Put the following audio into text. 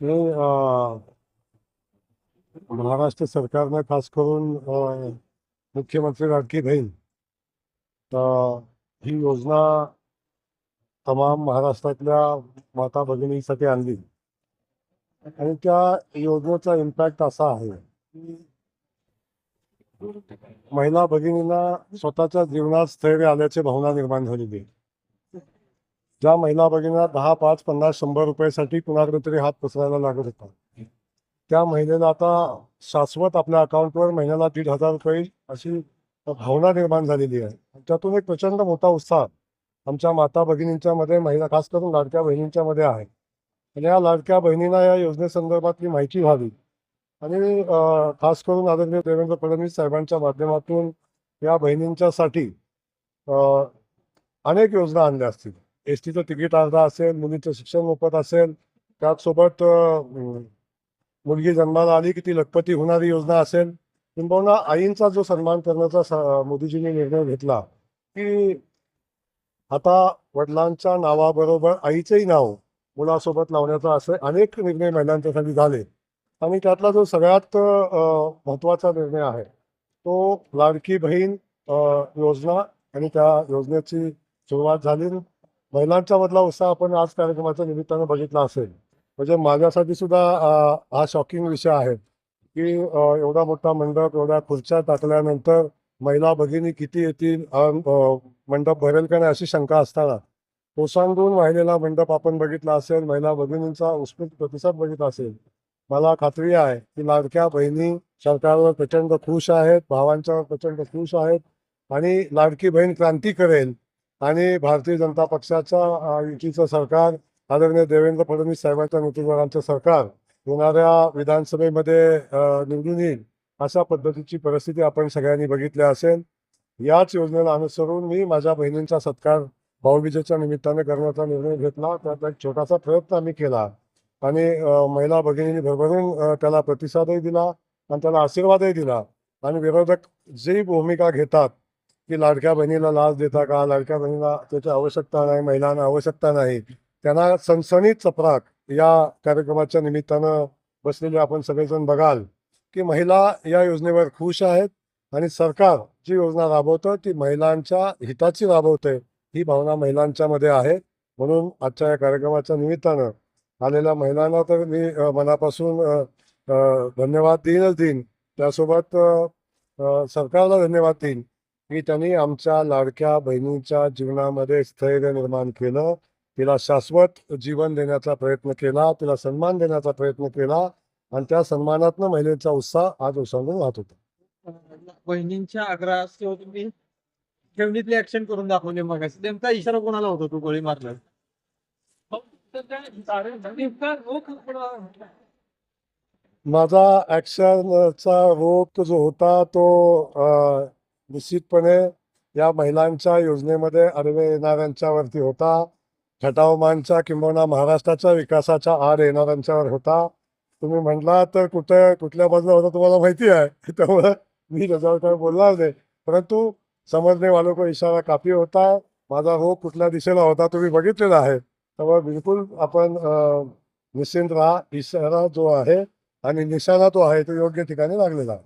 ते महाराष्ट्र सरकारनं खास करून मुख्यमंत्री लाडकी बहीण ही योजना तमाम महाराष्ट्रातल्या माता भगिनीसाठी आणली. आणि त्या योजनेचा इम्पॅक्ट असा आहे. की महिला भगिनींना स्वतःच्या जीवनात स्थैर्य आल्याची भावना निर्माण झालेली आहे. ज्या महिला भगिनींना दहा पाच पन्नास शंभर रुपयासाठी कुणाकडे तरी हात पसरायला लागत होता. त्या महिलेला आता शाश्वत आपल्या अकाउंटवर महिन्याला दीड हजार रुपये अशी भावना निर्माण झालेली आहे. त्यातून एक प्रचंड मोठा उत्साह आमच्या माता भगिनींच्या मध्ये महिला खास करून लाडक्या बहिणींच्या मध्ये आहे. आणि या लाडक्या बहिणींना या योजनेसंदर्भातली माहिती व्हावी. आणि खास करून आदरणीय देवेंद्र फडणवीस साहेबांच्या माध्यमातून या बहिणींच्यासाठी अनेक योजना आणल्या असतील. एस टीचं तिकीट अर्धा असेल मुलीचं शिक्षण मोफत असेल त्याचसोबत मुलगी जन्माला आली की ती लखपती होणारी योजना असेल. किंबहुना आईंचा जो सन्मान करण्याचा मोदीजींनी निर्णय घेतला की आता वडिलांच्या नावाबरोबर आईचंही नाव मुलासोबत लावण्याचा असे अनेक निर्णय महिलांच्यासाठी झाले. आणि त्यातला जो सगळ्यात महत्त्वाचा निर्णय आहे तो लाडकी बहीण योजना आणि त्या योजनेची सुरुवात झाली. महिलांचा मधला उत्साह आपण आज कार्यक्रमाच्या निमित्तानं बघितला असेल. म्हणजे माझ्यासाठी सुद्धा हा शॉकिंग विषय आहे की एवढा मोठा मंडप एवढ्या खुर्च्या टाकल्यानंतर महिला भगिनी किती येतील मंडप भरेल का नाही अशी शंका असताना ओसांडून वाहिलेला मंडप आपण बघितला असेल महिला भगिनींचा उत्स्फूर्त प्रतिसाद बघितला असेल. मला खात्री आहे की लाडक्या बहिणी सरकारवर प्रचंड खुश आहेत भावांच्यावर प्रचंड खुश आहेत आणि लाडकी बहीण क्रांती करेल आणि भारतीय जनता पक्षाच्या युतीचं सरकार आदरणीय देवेंद्र फडणवीस साहेबांच्या नेतृत्वाचं सरकार येणाऱ्या विधानसभेमध्ये निवडून येईल अशा पद्धतीची परिस्थिती आपण सगळ्यांनी बघितली असेल. याच योजनेला अनुसरून मी माझ्या बहिणींचा सत्कार भाऊबीजेच्या निमित्ताने करण्याचा निर्णय घेतला. त्यात एक छोटासा प्रयत्न आम्ही केला आणि महिला भगिनींनी भरभरून त्याला प्रतिसादही दिला आणि त्याला आशीर्वादही दिला आणि विरोधक जी भूमिका घेतात की लाडक्या बहिणीला लाच देता का? लाडक्या बहिणीला त्याची आवश्यकता नाही महिलांना आवश्यकता नाही. त्यांना सणसणीत चपराक या कार्यक्रमाच्या निमित्तानं बसलेले आपण सगळेजण बघाल की महिला या योजनेवर खुश आहेत आणि सरकार जी योजना राबवतं ती महिलांच्या हिताची राबवते. ही भावना महिलांच्या मध्ये आहे. म्हणून आजच्या या कार्यक्रमाच्या निमित्तानं आलेल्या महिलांना तर मी मनापासून धन्यवाद देईनच देईन. त्यासोबत सरकारला धन्यवाद देईन. की त्यांनी आमच्या लाडक्या बहिणीच्या जीवनामध्ये स्थैर्य निर्माण केलं. तिला शाश्वत जीवन देण्याचा प्रयत्न केला. तिला सन्मान देण्याचा प्रयत्न केला. आणि त्या सन्मानातनं महिलेचा उत्साह आज ओसंडून वाहत होता. बहिणींच्या आग्रहास्तव तुम्ही ठेवणीतली ऍक्शन करून दाखवली मग नेमका इशारा कोणाला होता तू गोळी मारला? माझा ॲक्शनचा रोग जो होता तो निश्चितपणे या महिलांच्या योजनेमध्ये आडवे येणाऱ्यांच्यावरती होता. खटावमानच्या किंबहुना महाराष्ट्राच्या विकासाच्या आड येणाऱ्यांच्यावर होता. तुम्ही म्हटला तर कुठे कुठल्या बाजूला होता तुम्हाला माहिती आहे. त्यामुळं मी त्याच्यावर काय बोलणार नाही. परंतु समजणे वालो को इशारा काफी होता. माझा हो कुठल्या दिशेला होता तुम्ही बघितलेला आहे. त्यामुळे बिलकुल आपण निश्चिंत राहा. इशारा जो आहे आणि निशाणा तो आहे तो योग्य ठिकाणी लागलेला आहे.